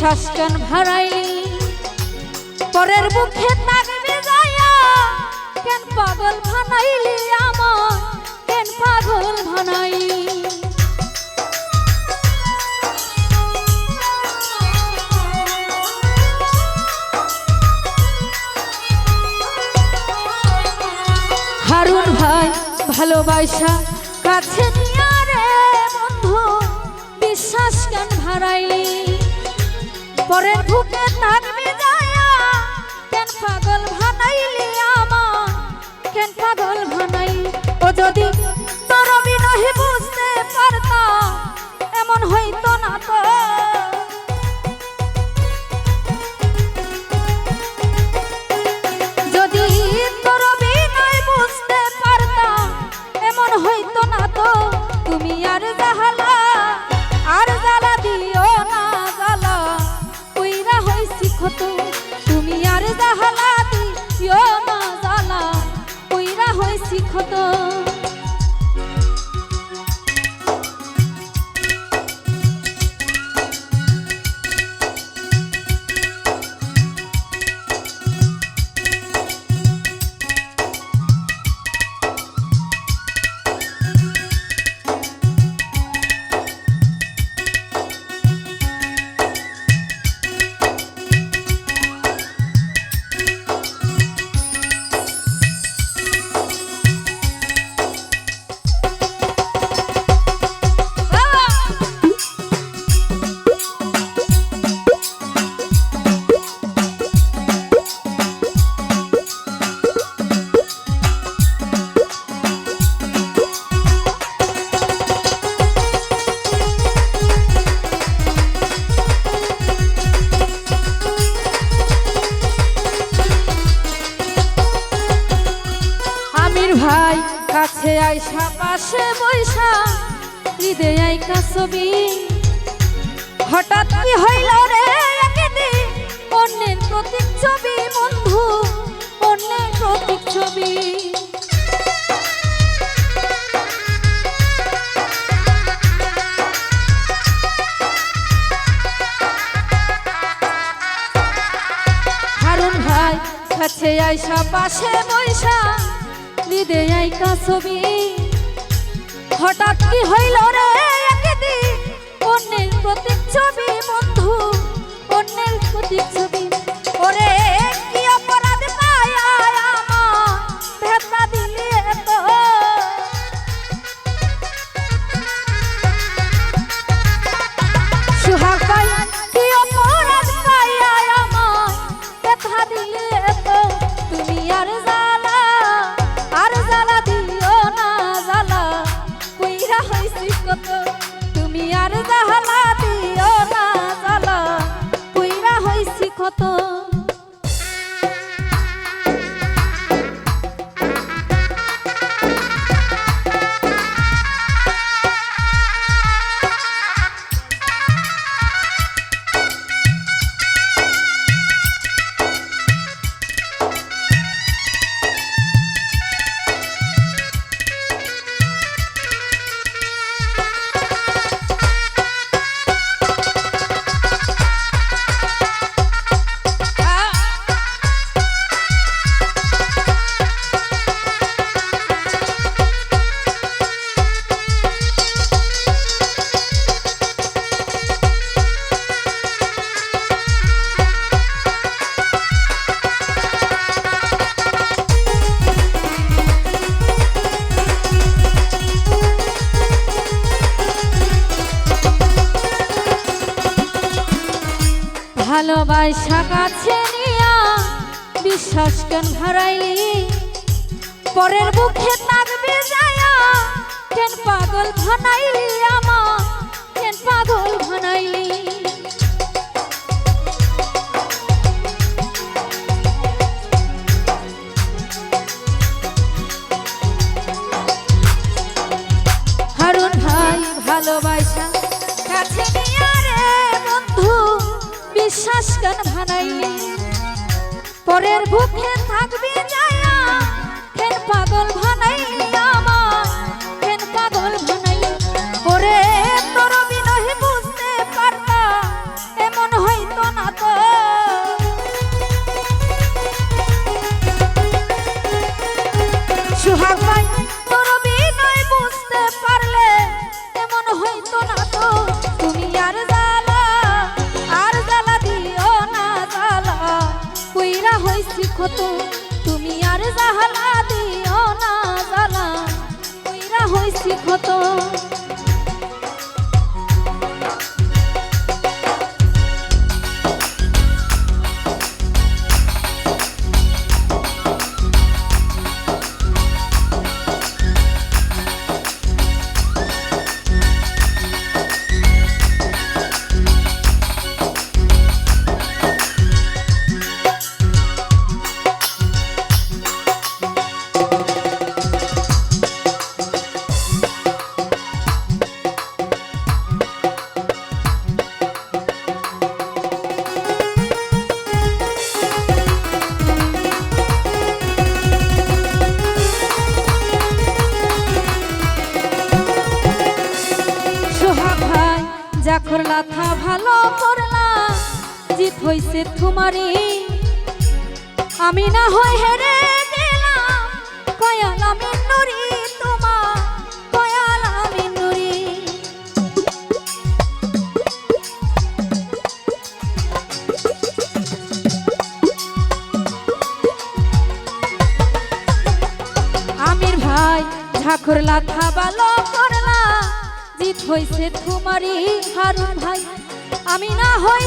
শাসকান ভাড়াইলি পরের মুখে তাকবে যায়া কেন পাগল ভানাইলি আমার? কেন পাগল ভানাইলি? হারুন ভাই, ভালোবাসা কাছে নিয়ারে বন্ধু বিশ্বাস কেন হারাই পরের বুকে তার দূরে বৈশা ঈদে আইকা ছবি। হঠাৎ কি হইল রে একদিন? অন্যের প্রতীক ছবি, বন্ধু, অন্যের প্রতীক ছবি। কাছে আইসা পাশে বৈশা নিদে আইকা ছবি। হঠাৎ কি হইল রে একদিন? অন্যের প্রতিচ্ছবি বন্ধু অন্যের প্রতিচ্ছবি। ওরে ভালোবাসা কাছে নিয়া বিশ্বাস কেন হারাইলি? পরের মুখে থাকবে যায়া কেন পাগল ভানাইলি আমা কেন পাগল ভানাইলি বিশ্বাস কেন ভানাইলি পরের বুকে থাকবি যায়া কেন পাগল ভানাইলি আমার পাগল তোর বিনয় বুঝতে পারতা, এমন হইতো না তো। সুহাগ কত তুমি আর জাহালা দিও না জালা। কইরা হইছি কত হইছে তোমারই। আমি না হয় হেরে গেলাম। তোমার আমির ভাই ঝাকরলা থাবালো করলা, জিত তোমারই হারুন ভাই। আমি না গেলাম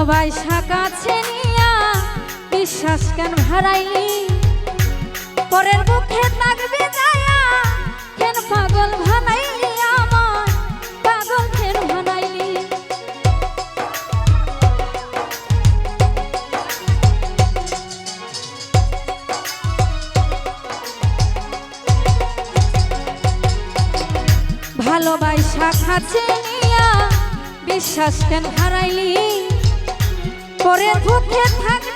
ভালোবাসা কাছে নিয়া, বিশ্বাস কেন হারাইলি? পরের মুখে থাকবে যায়া কেন পাগল ভানাইলি আমার পাগল কেন ভানাইলি ভালোবাসা কাছে নিয়া, বিশ্বাস কেন হারাইলি? পরের মুখে থাকবে